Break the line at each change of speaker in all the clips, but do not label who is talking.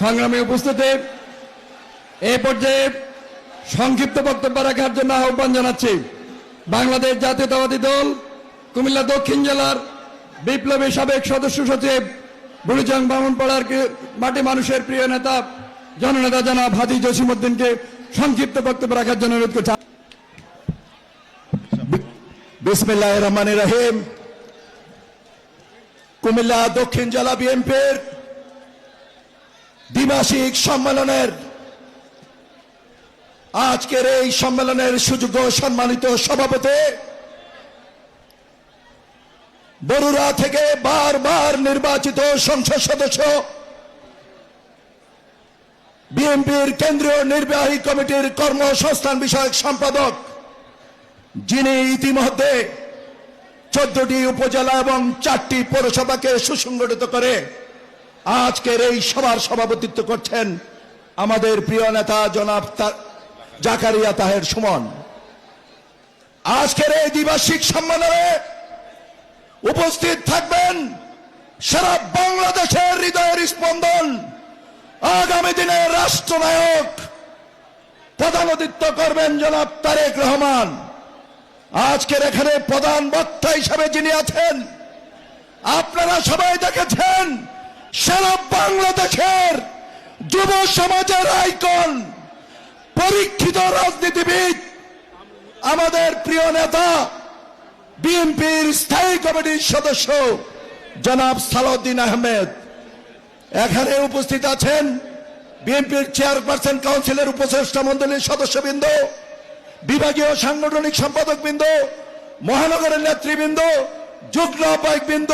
সংগ্রামী উপস্থিতি এই পর্যায়ে সংক্ষিপ্ত বক্তব্য রাখার জন্য আহ্বান জানাচ্ছি। বাংলাদেশ জাতীয়তাবাদী দল, কুমিল্লা দক্ষিণ জেলার বিপ্লবী সাবেক সদস্য সচিব, বুড়িচং বামনপাড়ার মাটি মানুষের প্রিয় নেতা, জননেতা জনাব হাজি জসিমুদ্দিনকে সংক্ষিপ্ত বক্তব্য রাখার জন্য অনুরোধ করছি।
বিসমিল্লাহ রহমান রহিম। কুমিল্লা দক্ষিণ জেলা বিএনপির দ্বিমাসিক সম্মেলনের। আজকের এই সম্মেলনের সুযোগ্য সম্মানিত সভাপতি বরুড়া থেকে বারবার নির্বাচিত সংসদ সদস্য, বিএনপির কেন্দ্রীয় নির্বাহী কমিটির কর্মসংস্থান বিষয়ক সম্পাদক, যিনি ইতিমধ্যে চোদ্দটি উপজেলা এবং চারটি পৌরসভাকে সুসংগঠিত করে আজকের এই সভার সভাপতিত্ব করছেন আমাদের প্রিয় নেতা জনাব জাকারিয়া তাহের সুমন। আজকের এই দ্বিবার্ষিক সম্মেলনে উপস্থিত থাকবেন সারা বাংলাদেশের হৃদয়ের স্পন্দন আগামী দিনের রাষ্ট্রনায়ক প্রধানদিত্ব করবেন জনাব তারেক রহমান। আজকের এখানে প্রধান বক্তা হিসাবে যিনি আছেন, আপনারা সবাই দেখেছেন সারা বাংলাদেশের যুব সমাজের আইকন, পরীক্ষিত রাজনীতিবিদ, আমাদের প্রিয় নেতা, বিএনপির স্থায়ী কমিটির সদস্য, জনাব সালাউদ্দিন আহমেদ। এখানে উপস্থিত আছেন বিএনপির চেয়ারপারসন কাউন্সিলের উপদেষ্টা মন্ডলীর সদস্যবৃন্দ, বিভাগীয় সাংগঠনিক সম্পাদক বৃন্দ মহানগরের নেতৃবৃন্দ, যুগ্ম আহ্বায়ক বৃন্দ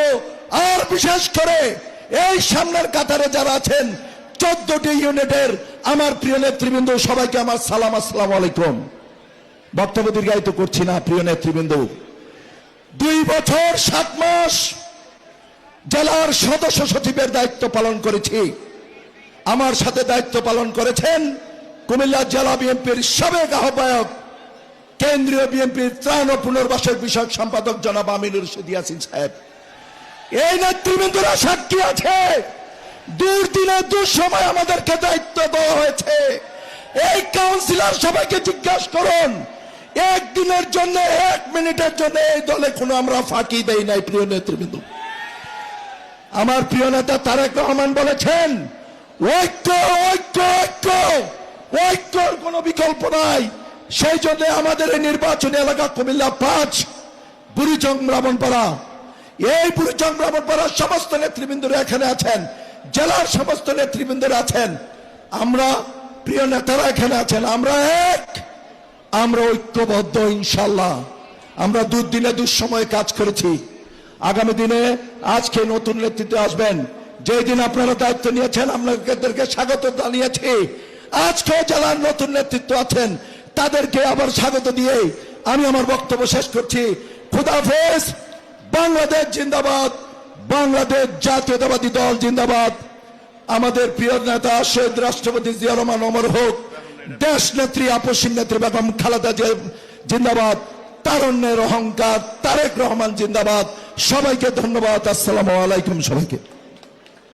আর বিশেষ করে এই সামনের কাতারে যারা আছেন, চোদ্দটি ইউনিটের আমার প্রিয় নেতৃবৃন্দ, সবাইকে আমার সালাম, আসসালাম আলাইকুম। বক্তব্য দীর্ঘায়িত করছি না, প্রিয় নেতৃবৃন্দ। দুই বছর, সাত মাস জেলার সদস্য সচিবের দায়িত্ব পালন করেছি। আমার সাথে দায়িত্ব পালন করেছেন কুমিল্লা জেলা বিএনপির সাবেক আহ্বায়ক, কেন্দ্রীয় বিএনপির ত্রাণ ও পুনর্বাসন বিষয়ক সম্পাদক জনাব আমিনুর রশিদ সাহেব। এই নেতৃবৃন্দরা সাক্ষী আছে। দুর্দিনে দুঃসময় আমাদেরকে দায়িত্ব দেওয়া হয়েছে। এই কাউন্সিলর সবাইকে জিজ্ঞাসা করুন, একদিনের জন্য, এক মিনিটের জন্য এই দলে কোনো আমরা ফাঁকি দেই নাই, প্রিয় নেতৃবৃন্দ। আমার প্রিয় নেতা তারেক রহমান বলেছেন, ঐক্য ঐক্য ঐক্য, ঐক্যর কোনো বিকল্প নাই। সেই জন্য আমাদের এই নির্বাচনী এলাকা কুমিল্লা পাঁচ বুড়িচং ব্রাহ্মণপাড়া। এই বুড়িচং ব্রাহ্মণপাড়ার সমস্ত নেতৃবৃন্দরা এখানে আছেন, জেলার সমস্ত নেতৃবৃন্দরা আছেন। আমরা প্রিয় নেতারা এখানে আছেন, আমরা এক, আমরা ঐক্যবদ্ধ ইনশাল্লাহ। আমরা দুদিনে দুঃসময়ে কাজ করেছি। আগামী দিনে আজকে নতুন নেতৃত্বে আসবেন। যেই দিন আপনারা দায়িত্ব নিয়েছেন, আপনাদেরকে স্বাগত জানিয়েছি। আজকে জেলার নতুন নেতৃত্ব আছেন, তাদেরকে আবার স্বাগত দিয়ে আমি আমার বক্তব্য শেষ করছি। খুদাফেজ বাংলাদেশ জিন্দাবাদ, বাংলাদেশ জাতীয়তাবাদী দল জিন্দাবাদ। আমাদের প্রিয় নেতা শহীদ রাষ্ট্রপতি জিয়া রহমান অমর হোক, দেশ নেত্রী আপসীন নেত্রী বেগম খালেদা জিন্দাবাদ, তারণ্যের অহংকার তারেক রহমান জিন্দাবাদ। সবাইকে ধন্যবাদ, আসসালামু আলাইকুম সবাইকে।